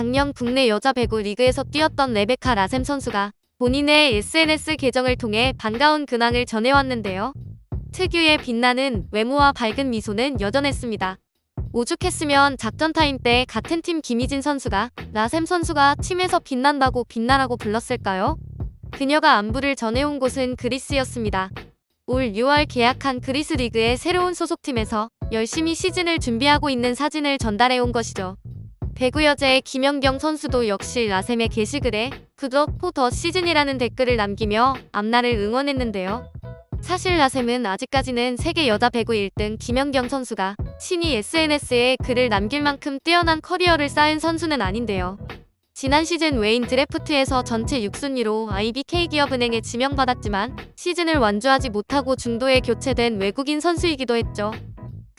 작년 국내 여자 배구 리그에서 뛰었던 레베카 라셈 선수가 본인의 SNS 계정을 통해 반가운 근황을 전해왔는데요. 특유의 빛나는 외모와 밝은 미소는 여전했습니다. 오죽했으면 작전 타임 때 같은 팀 김희진 선수가 라셈 선수가 팀에서 빛난다고 빛나라고 불렀을까요? 그녀가 안부를 전해온 곳은 그리스였습니다. 올 6월 계약한 그리스 리그의 새로운 소속팀에서 열심히 시즌을 준비하고 있는 사진을 전달해온 것이죠. 배구 여자의 김연경 선수도 역시 라셈의 게시글에 구독 포 더 시즌이라는 댓글을 남기며 앞날을 응원했는데요. 사실 라셈은 아직까지는 세계 여자 배구 1등 김연경 선수가 친히 SNS에 글을 남길 만큼 뛰어난 커리어를 쌓은 선수는 아닌데요. 지난 시즌 웨인 드래프트에서 전체 6순위로 IBK 기업은행에 지명받았지만 시즌을 완주하지 못하고 중도에 교체된 외국인 선수이기도 했죠.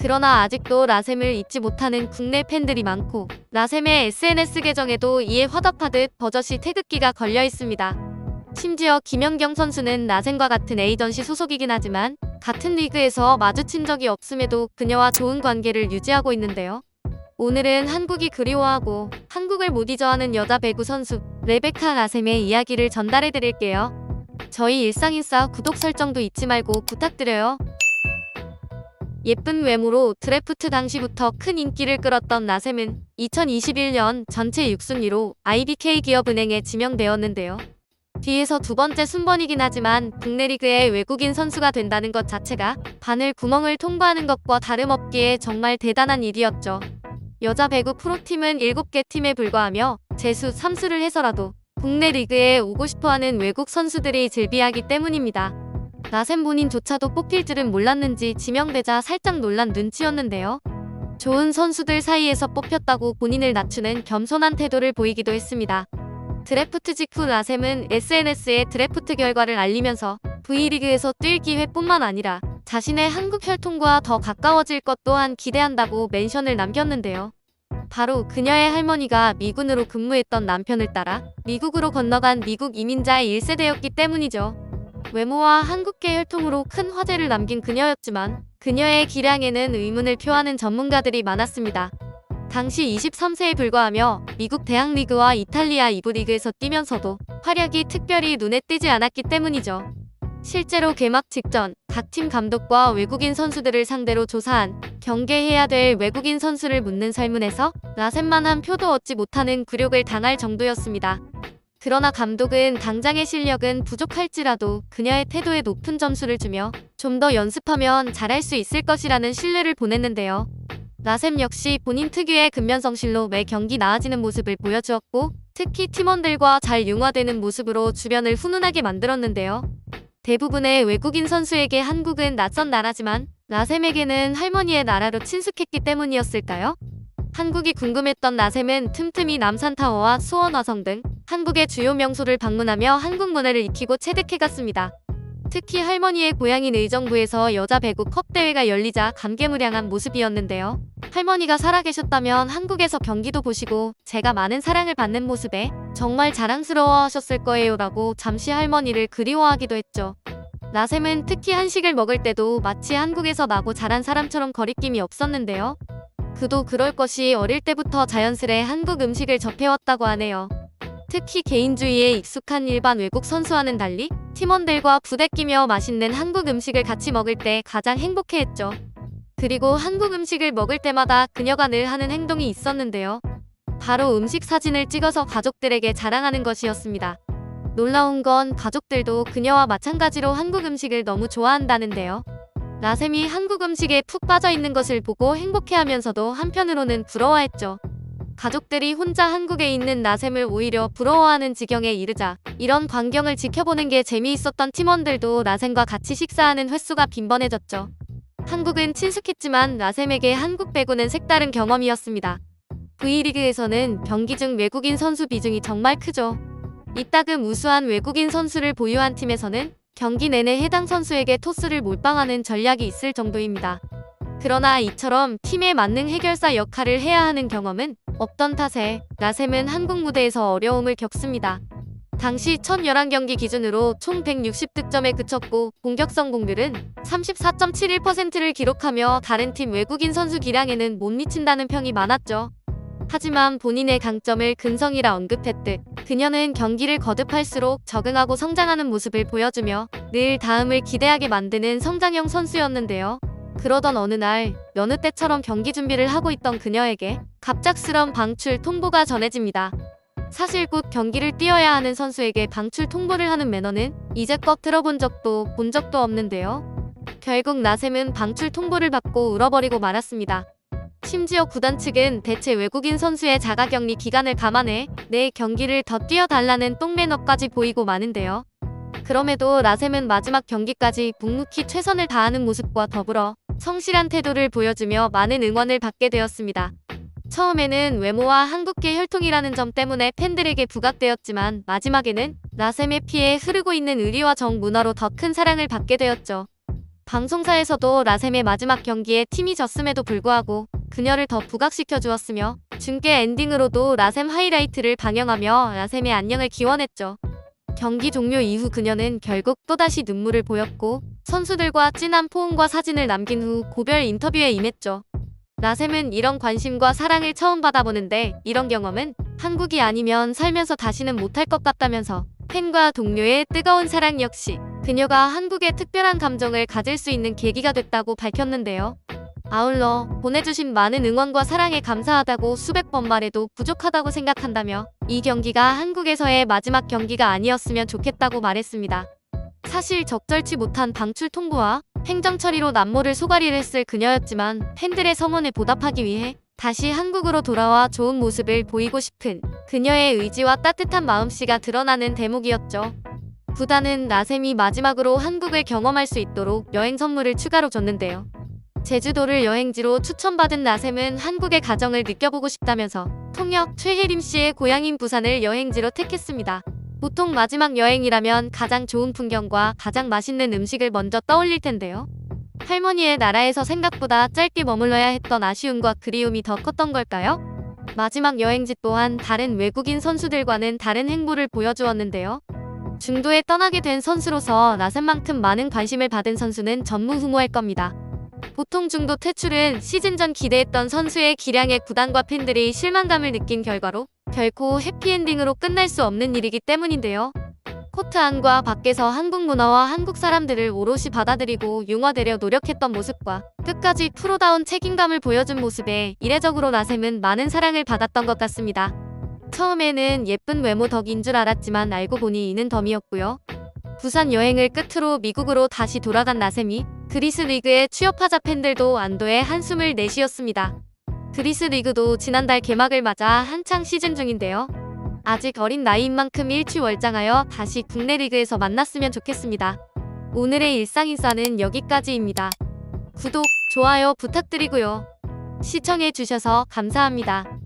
그러나 아직도 라셈을 잊지 못하는 국내 팬들이 많고 라셈의 SNS 계정에도 이에 화답하듯 버젓이 태극기가 걸려 있습니다. 심지어 김연경 선수는 라셈과 같은 에이전시 소속이긴 하지만 같은 리그에서 마주친 적이 없음에도 그녀와 좋은 관계를 유지하고 있는데요. 오늘은 한국이 그리워하고 한국을 못 잊어하는 여자 배구 선수 레베카 라셈의 이야기를 전달해 드릴게요. 저희 일상인싸 구독 설정도 잊지 말고 부탁드려요. 예쁜 외모로 드래프트 당시부터 큰 인기를 끌었던 라셈은 2021년 전체 6순위로 IBK 기업은행에 지명되었는데요. 뒤에서 두 번째 순번이긴 하지만 국내 리그의 외국인 선수가 된다는 것 자체가 바늘 구멍을 통과하는 것과 다름없기에 정말 대단한 일이었죠. 여자 배구 프로팀은 7개 팀에 불과하며 재수 3수를 해서라도 국내 리그에 오고 싶어하는 외국 선수들이 즐비하기 때문입니다. 나샘 본인조차도 뽑힐 줄은 몰랐는지 지명되자 살짝 놀란 눈치였는데요. 좋은 선수들 사이에서 뽑혔다고 본인을 낮추는 겸손한 태도를 보이기도 했습니다. 드래프트 직후 라셈은 SNS에 드래프트 결과를 알리면서 V리그에서 뛸 기회뿐만 아니라 자신의 한국 혈통과 더 가까워질 것 또한 기대한다고 멘션을 남겼는데요. 바로 그녀의 할머니가 미군으로 근무했던 남편을 따라 미국으로 건너간 미국 이민자의 1세대였기 때문이죠. 외모와 한국계 혈통으로 큰 화제를 남긴 그녀였지만 그녀의 기량에는 의문을 표하는 전문가들이 많았습니다. 당시 23세에 불과하며 미국 대학리그와 이탈리아 2부 리그에서 뛰면서도 활약이 특별히 눈에 띄지 않았기 때문이죠. 실제로 개막 직전 각 팀 감독과 외국인 선수들을 상대로 조사한 경계해야 될 외국인 선수를 묻는 설문에서 라셈만한 표도 얻지 못하는 굴욕을 당할 정도였습니다. 그러나 감독은 당장의 실력은 부족할지라도 그녀의 태도에 높은 점수를 주며 좀 더 연습하면 잘할 수 있을 것이라는 신뢰를 보냈는데요. 라셈 역시 본인 특유의 근면성실로 매 경기 나아지는 모습을 보여주었고 특히 팀원들과 잘 융화되는 모습으로 주변을 훈훈하게 만들었는데요. 대부분의 외국인 선수에게 한국은 낯선 나라지만 라셈에게는 할머니의 나라로 친숙했기 때문이었을까요? 한국이 궁금했던 라셈은 틈틈이 남산타워와 수원화성 등 한국의 주요 명소를 방문하며 한국 문화를 익히고 체득해갔습니다. 특히 할머니의 고향인 의정부에서 여자 배구 컵 대회가 열리자 감개무량한 모습이었는데요. 할머니가 살아계셨다면 한국에서 경기도 보시고 제가 많은 사랑을 받는 모습에 정말 자랑스러워 하셨을 거예요 라고 잠시 할머니를 그리워하기도 했죠. 라셈은 특히 한식을 먹을 때도 마치 한국에서 나고 자란 사람처럼 거리낌이 없었는데요. 그도 그럴 것이 어릴 때부터 자연스레 한국 음식을 접해왔다고 하네요. 특히 개인주의에 익숙한 일반 외국 선수와는 달리 팀원들과 부대끼며 맛있는 한국 음식을 같이 먹을 때 가장 행복해했죠. 그리고 한국 음식을 먹을 때마다 그녀가 늘 하는 행동이 있었는데요. 바로 음식 사진을 찍어서 가족들에게 자랑하는 것이었습니다. 놀라운 건 가족들도 그녀와 마찬가지로 한국 음식을 너무 좋아한다는데요. 라셈이 한국 음식에 푹 빠져 있는 것을 보고 행복해하면서도 한편으로는 부러워했죠. 가족들이 혼자 한국에 있는 나셈을 오히려 부러워하는 지경에 이르자 이런 광경을 지켜보는 게 재미있었던 팀원들도 라셈과 같이 식사하는 횟수가 빈번해졌죠. 한국은 친숙했지만 라셈에게 한국 배구는 색다른 경험이었습니다. V리그에서는 경기 중 외국인 선수 비중이 정말 크죠. 이따금 우수한 외국인 선수를 보유한 팀에서는 경기 내내 해당 선수에게 토스를 몰빵하는 전략이 있을 정도입니다. 그러나 이처럼 팀의 만능 해결사 역할을 해야 하는 경험은 없던 탓에 라셈은 한국 무대에서 어려움을 겪습니다. 당시 1011경기 기준으로 총 160득점에 그쳤고 공격 성 공률은 34.71%를 기록하며 다른 팀 외국인 선수 기량에는 못 미친다는 평이 많았죠. 하지만 본인의 강점을 근성이라 언급했듯 그녀는 경기를 거듭할수록 적응하고 성장하는 모습을 보여주며 늘 다음을 기대하게 만드는 성장형 선수였는데요. 그러던 어느 날 여느 때처럼 경기 준비를 하고 있던 그녀에게 갑작스런 방출 통보가 전해집니다. 사실 곧 경기를 뛰어야 하는 선수에게 방출 통보를 하는 매너는 이제껏 들어본 적도 본 적도 없는데요. 결국 나셈은 방출 통보를 받고 울어버리고 말았습니다. 심지어 구단 측은 대체 외국인 선수의 자가격리 기간을 감안해 내 경기를 더 뛰어달라는 똥매너까지 보이고 마는데요. 그럼에도 라셈은 마지막 경기까지 묵묵히 최선을 다하는 모습과 더불어 성실한 태도를 보여주며 많은 응원을 받게 되었습니다. 처음에는 외모와 한국계 혈통이라는 점 때문에 팬들에게 부각되었지만 마지막에는 라셈의 피에 흐르고 있는 의리와 정 문화로 더 큰 사랑을 받게 되었죠. 방송사에서도 라셈의 마지막 경기에 팀이 졌음에도 불구하고 그녀를 더 부각시켜 주었으며 중계 엔딩으로도 라셈 하이라이트를 방영하며 라셈의 안녕을 기원했죠. 경기 종료 이후 그녀는 결국 또다시 눈물을 보였고 선수들과 진한 포옹과 사진을 남긴 후 고별 인터뷰에 임했죠. 라셈은 이런 관심과 사랑을 처음 받아보는데 이런 경험은 한국이 아니면 살면서 다시는 못할 것 같다면서 팬과 동료의 뜨거운 사랑 역시 그녀가 한국에 특별한 감정을 가질 수 있는 계기가 됐다고 밝혔는데요. 아울러 보내주신 많은 응원과 사랑에 감사하다고 수백 번 말해도 부족하다고 생각한다며 이 경기가 한국에서의 마지막 경기가 아니었으면 좋겠다고 말했습니다. 사실 적절치 못한 방출 통보와 행정 처리로 남모를 소가리를 했을 그녀였지만 팬들의 성원에 보답하기 위해 다시 한국으로 돌아와 좋은 모습을 보이고 싶은 그녀의 의지와 따뜻한 마음씨가 드러나는 대목이었죠. 구단은 나셈이 마지막으로 한국을 경험할 수 있도록 여행 선물을 추가로 줬는데요. 제주도를 여행지로 추천받은 나셈은 한국의 가정을 느껴보고 싶다면서 통역 최혜림 씨의 고향인 부산을 여행지로 택했습니다. 보통 마지막 여행이라면 가장 좋은 풍경과 가장 맛있는 음식을 먼저 떠올릴 텐데요. 할머니의 나라에서 생각보다 짧게 머물러야 했던 아쉬움과 그리움이 더 컸던 걸까요? 마지막 여행지 또한 다른 외국인 선수들과는 다른 행보를 보여주었는데요. 중도에 떠나게 된 선수로서 나셈만큼 많은 관심을 받은 선수는 전무후무할 겁니다. 보통 중도 퇴출은 시즌 전 기대했던 선수의 기량에 구단과 팬들이 실망감을 느낀 결과로 결코 해피엔딩으로 끝날 수 없는 일이기 때문인데요. 코트 안과 밖에서 한국 문화와 한국 사람들을 오롯이 받아들이고 융화되려 노력했던 모습과 끝까지 프로다운 책임감을 보여준 모습에 이례적으로 나셈은 많은 사랑을 받았던 것 같습니다. 처음에는 예쁜 외모 덕인 줄 알았지만 알고 보니 이는 덤이었고요. 부산 여행을 끝으로 미국으로 다시 돌아간 나셈이 그리스 리그의 취업하자 팬들도 안도의 한숨을 내쉬었습니다. 그리스 리그도 지난달 개막을 맞아 한창 시즌 중인데요. 아직 어린 나이인 만큼 일취월장하여 다시 국내 리그에서 만났으면 좋겠습니다. 오늘의 일상 인사는 여기까지입니다. 구독, 좋아요 부탁드리고요. 시청해주셔서 감사합니다.